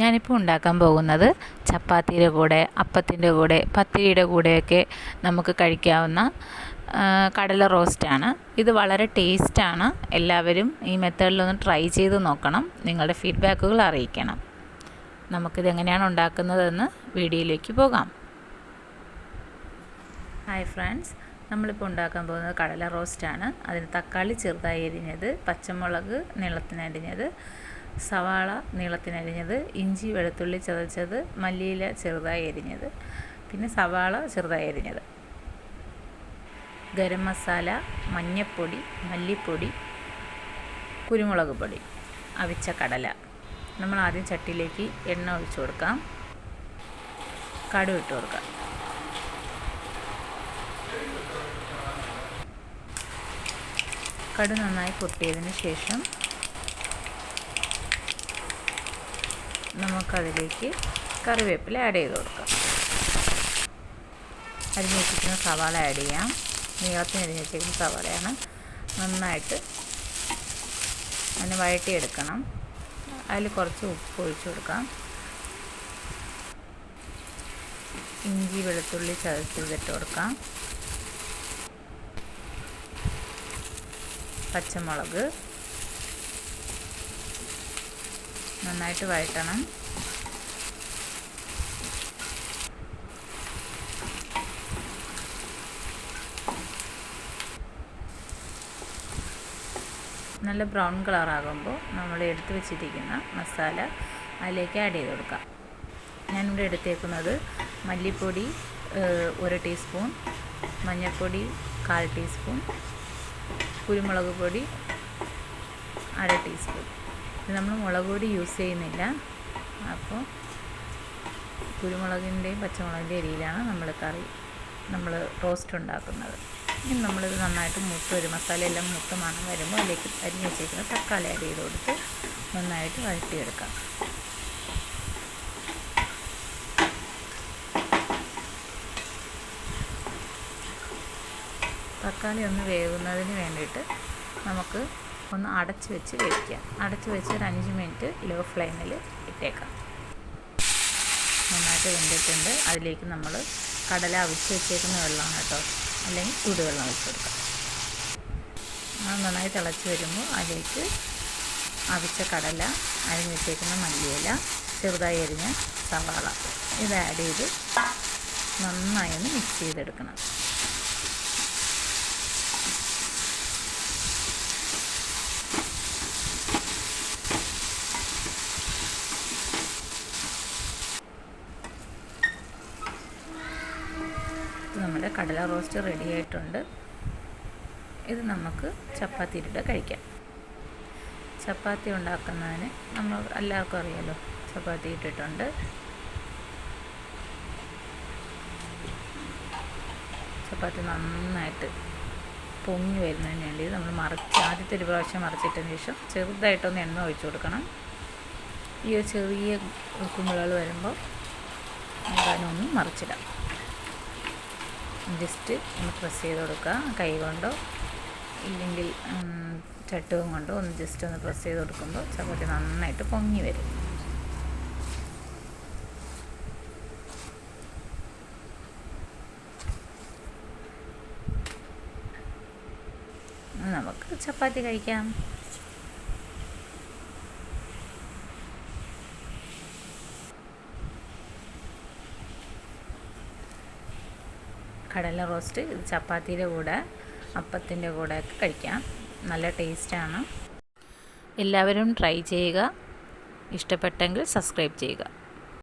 ഞാനിപ്പോൾ ഉണ്ടാക്കാൻ പോകുന്നത് ചപ്പാത്തിയുടെ കൂടെ അപ്പത്തിന്റെ കൂടെ പത്തിരിയുടെ കൂടെയൊക്കെ നമുക്ക് കഴിക്കാവുന്ന കടല റോസ്റ്റാണ് ഇത് വളരെ ടേസ്റ്റാണ് എല്ലാവരും ഈ മെത്തേഡിലൊന്ന് ട്രൈ ചെയ്ത് നോക്കണം. നിങ്ങളുടെ ഫീഡ്ബാക്കുകൾ അറിയിക്കണം. നമുക്കിത് എങ്ങനെയാണ് ഉണ്ടാക്കുന്നതെന്ന് വീഡിയോയിലേക്ക് പോകാം. ഹായ് ഫ്രണ്ട്സ് നമ്മളിപ്പോൾ ഉണ്ടാക്കാൻ പോകുന്നത് കടല റോസ്റ്റാണ് അതിന് തക്കാളി ചെറുതായി അരിഞ്ഞത് പച്ചമുളക് നീളത്തിനരിഞ്ഞത് സവാള നീളത്തിനരിഞ്ഞത് ഇഞ്ചി വെളുത്തുള്ളി ചതച്ചത് മല്ലിയില ചെറുതായി അരിഞ്ഞത് പിന്നെ സവാള ചെറുതായി അരിഞ്ഞത്. ഗരം മസാല മഞ്ഞൾപ്പൊടി മല്ലിപ്പൊടി കുരുമുളക് പൊടി അവിച്ച കടല. നമ്മൾ ആദ്യം ചട്ടിയിലേക്ക് എണ്ണ ഒഴിച്ചു കൊടുക്കാം. കടുവിട്ട് കൊടുക്കാം. കടു നന്നായി പൊട്ടിയതിന് ശേഷം നമുക്കതിലേക്ക് കറിവേപ്പില ആഡ് ചെയ്ത് കൊടുക്കാം. അരിഞ്ഞ് വെച്ചിരിക്കുന്ന സവാള ആഡ് ചെയ്യാം. നീളത്തിന് അരിഞ്ഞ് വെച്ചിരിക്കുന്ന സവാളയാണ് നന്നായിട്ട് അതിനെ വഴട്ടിയെടുക്കണം അതിൽ കുറച്ച് ഉപ്പ് ഒഴിച്ചു കൊടുക്കാം. ഇഞ്ചി വെളുത്തുള്ളി ചതച്ചിട്ട് കൊടുക്കാം. പച്ചമുളക്. നന്നായിട്ട് വഴറ്റണം. നല്ല ബ്രൗൺ കളറാകുമ്പോൾ നമ്മൾ എടുത്തു വെച്ചിരിക്കുന്ന മസാല അതിലേക്ക് ആഡ് ചെയ്ത് കൊടുക്കാം. ഞാനിവിടെ എടുത്തേക്കുന്നത് മല്ലിപ്പൊടി ഒരു ടീസ്പൂൺ മഞ്ഞൾപ്പൊടി കാൽ ടീസ്പൂൺ കുരുമുളക് പൊടി അര ടീസ്പൂൺ ഇത് നമ്മൾ മുളക് പൊടി യൂസ് ചെയ്യുന്നില്ല. അപ്പോൾ കുരുമുളകിന്റെയും പച്ചമുളകിന്റെയും അരിയിലാണ് നമ്മൾ കറി നമ്മൾ റോസ്റ്റ് ഉണ്ടാക്കുന്നത്. ഇനി നമ്മളിത് നന്നായിട്ട് മൂത്ത് വരും മസാല എല്ലാം മൂത്ത് മണം വരുമ്പോൾ അതിലേക്ക് അരിഞ്ഞ് വെച്ചേക്കുന്ന തക്കാളി അരി ചെയ്ത് കൊടുത്ത് നന്നായിട്ട് വഴറ്റിയെടുക്കാം. തക്കാളി ഒന്ന് വേകുന്നതിന് വേണ്ടിയിട്ട് നമുക്ക് ഒന്ന് അടച്ച് വെച്ച് വേവിക്കാം. അടച്ച് വെച്ച് ഒരു അഞ്ച് മിനിറ്റ് ലോ ഫ്ലെയിമിൽ ഇട്ടേക്കാം. നന്നായിട്ട് വെന്തിട്ടുണ്ട്. അതിലേക്ക് നമ്മൾ കടല അവിച്ച് വെച്ചേക്കുന്ന വെള്ളമാണ് കേട്ടോ. അല്ലെങ്കിൽ ചൂടുവെള്ളം ഒഴിച്ച് കൊടുക്കാം. നന്നായി തിളച്ച് വരുമ്പോൾ അതിലേക്ക് അവിച്ച കടല അരിഞ്ഞ് വെച്ചേക്കുന്ന മല്ലിയില ചെറുതായി അരിഞ്ഞ സവാള. ഇത് ആഡ് ചെയ്ത് നന്നായി ഒന്ന് മിക്സ് ചെയ്തെടുക്കണം. നമ്മുടെ കടല റോസ്റ്റ് റെഡി ആയിട്ടുണ്ട്. ഇത് നമുക്ക് ചപ്പാത്തിയിലിട്ട് കഴിക്കാം. ചപ്പാത്തി ഉണ്ടാക്കുന്നതിന് നമ്മൾ എല്ലാവർക്കും അറിയാലോ ചപ്പാത്തി ഇട്ടിട്ടുണ്ട്. ചപ്പാത്തി നന്നായിട്ട് പൊങ്ങി വരുന്നതിന് വേണ്ടി നമ്മൾ മറിച്ച് ആദ്യത്തെ ഒരു പ്രാവശ്യം മറിച്ചിട്ടതിന് ശേഷം ചെറുതായിട്ടൊന്ന് എണ്ണ ഒഴിച്ചു കൊടുക്കണം. ഈ ചെറിയ കുമ്പിളകൾ വരുമ്പോൾ അതിനൊന്നും മറിച്ചിടാം. ജസ്റ്റ് ഒന്ന് പ്രസ് ചെയ്ത് കൊടുക്കുക. കൈ കൊണ്ടോ ഇല്ലെങ്കിൽ ചട്ടുവും കൊണ്ടോ ഒന്ന് ജസ്റ്റ് ഒന്ന് പ്രസ് ചെയ്ത് കൊടുക്കുമ്പോൾ ചപ്പാത്തി നന്നായിട്ട് പൊങ്ങി വരും. നമുക്ക് ചപ്പാത്തി കഴിക്കാം. കടല റോസ്റ്റ് ഇത് ചപ്പാത്തിയുടെ കൂടെ അപ്പത്തിന്റെ കൂടെ ഒക്കെ കഴിക്കാം. നല്ല ടേസ്റ്റാണ്. എല്ലാവരും ട്രൈ ചെയ്യുക. ഇഷ്ടപ്പെട്ടെങ്കിൽ സബ്സ്ക്രൈബ് ചെയ്യുക.